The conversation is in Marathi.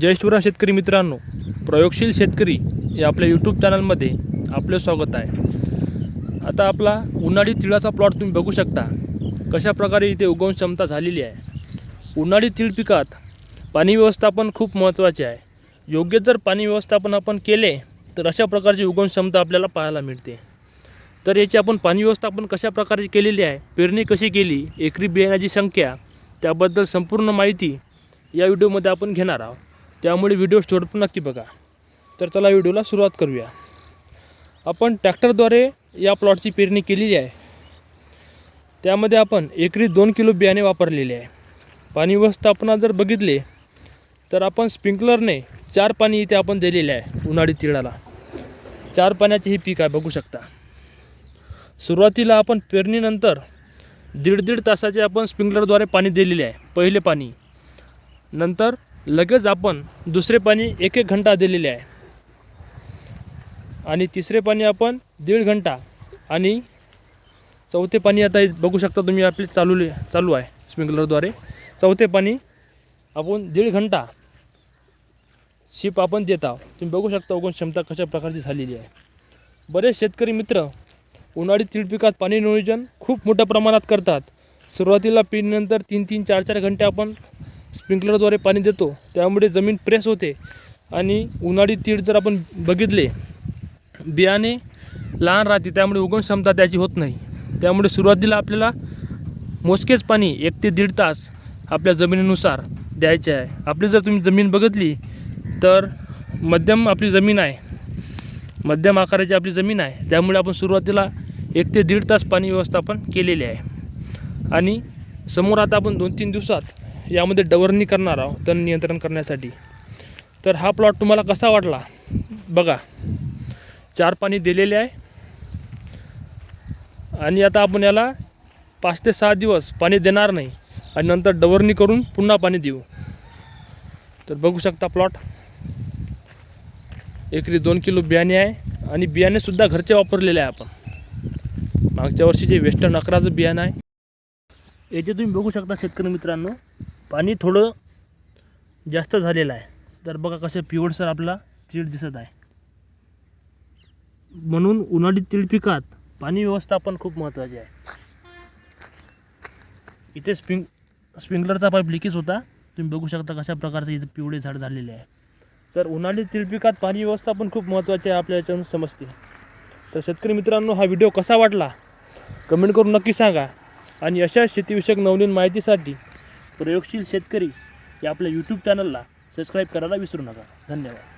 जय शिवराय शेतकरी मित्रांनो प्रयोगशील शेतकरी या आपल्या यूट्यूब चॅनलमध्ये आपले स्वागत आहे. आता आपला उन्हाळी तिळाचा प्लॉट तुम्ही बघू शकता. कशा प्रकारे इथे उगवण क्षमता झालेली आहे. उन्हाळी तीळ पिकात पाणी व्यवस्थापन खूप महत्त्वाचे आहे. योग्य जर पाणी व्यवस्थापन आपण केले तर अशा प्रकारची उगवण क्षमता आपल्याला पाहायला मिळते. तर याची आपण पाणी व्यवस्थापन कशा प्रकारे केलेली आहे पेरणी कशी केली एकरी बियाण्याची संख्या त्याबद्दल संपूर्ण माहिती या व्हिडिओमध्ये आपण घेणार आहोत. त्यामुळे व्हिडिओ शेवटपर्यंत नक्की बघा. तर चला व्हिडिओला सुरुवात करूया. आपण ट्रॅक्टरद्वारे या प्लॉटची पेरणी केलेली आहे. त्यामध्ये आपण एकरी दोन किलो बियाणे वापरलेले आहे. पाणी व्यवस्थापना जर बघितले तर आपण स्प्रिंकलरने चार पाणी इथे आपण दिलेले आहे उन्हाळी तिळाला. चार पाण्याचे हे पीक आहे बघू शकता. सुरुवातीला आपण पेरणीनंतर दीड दीड तासाचे आपण स्प्रिंकलरद्वारे पाणी दिलेले आहे पहिले पाणी. नंतर लगेच आपण दुसरे पाणी एक एक घंटा दिलेले आहे. आणि तिसरे पाणी आपण दीड घंटा आणि चौथे पाणी आता बघू शकता तुम्ही आपले चालू चालू आहे स्प्रिंकलरद्वारे. चौथे पाणी आपण दीड घंटा शिप आपण देत आहोत. तुम्ही बघू शकता उगवण क्षमता कशा प्रकारची झालेली आहे. बरेच शेतकरी मित्र उन्हाळी तीळ पिकात पाणी नियोजन खूप मोठ्या प्रमाणात करतात. सुरुवातीला पिणीनंतर तीन तीन चार चार घंटे आपण स्प्रिंकलरद्वारे पाणी देतो त्यामुळे जमीन प्रेस होते. आणि उन्हाळी तीळ जर आपण बघितले बियाणे लहान राहते त्यामुळे उगवण क्षमता त्याची होत नाही. त्यामुळे सुरुवातीला आपल्याला मोजकेच पाणी एक ते दीड तास आपल्या जमिनीनुसार द्यायचे आहे. आपली जर तुम्ही जमीन बघितली तर मध्यम आपली जमीन आहे. मध्यम आकाराची आपली जमीन आहे. त्यामुळे आपण सुरुवातीला एक ते दीड तास पाणी व्यवस्थापन केलेले आहे. आणि समोर आता आपण दोन तीन दिवसात यामध्ये डवरणी करणार आहोत तण नियंत्रण करण्यासाठी. तर हा प्लॉट तुम्हाला कसा वाटला? बघा. चार पाणी दिलेले आहे. आणि आता आपण याला पाच ते सहा दिवस पाणी देणार नाही. आणि नंतर डवरणी करून पुन्हा पाणी देऊ. तर बघू शकता प्लॉट. एकरी दोन किलो बियाणे आहे. आणि बियाणेसुद्धा घरचे वापरलेले आहे आपण. मागच्या वर्षी जे वेस्टर्न अकराचं बियाणं आहे. याचे तुम्ही बघू शकता शेतकरी मित्रांनो पाणी थोडं जास्त झालेलं आहे. तर बघा कसं पिवळसर आपला तीळ दिसत आहे. म्हणून उन्हाळी तीळ पिकात पाणी व्यवस्थापन खूप महत्त्वाचे आहे. इथे स्प्रिंग स्प्रिंकलरचा पाईप लिकेज होता. तुम्ही बघू शकता कशा प्रकारचे इथे पिवळे झाड झालेले आहे. तर उन्हाळी तीळ पिकात पाणी व्यवस्थापन खूप महत्त्वाचे आहे आपल्या याच्यावरून समजते. तर शेतकरी मित्रांनो हा व्हिडिओ कसा वाटला? कमेंट करून नक्की सांगा. आणि अशा शेतीविषयक नवनवीन माहितीसाठी प्रयोगशील शेतकरी या आपल्या यूट्यूब चॅनलला सबस्क्राईब करायला विसरू नका. धन्यवाद.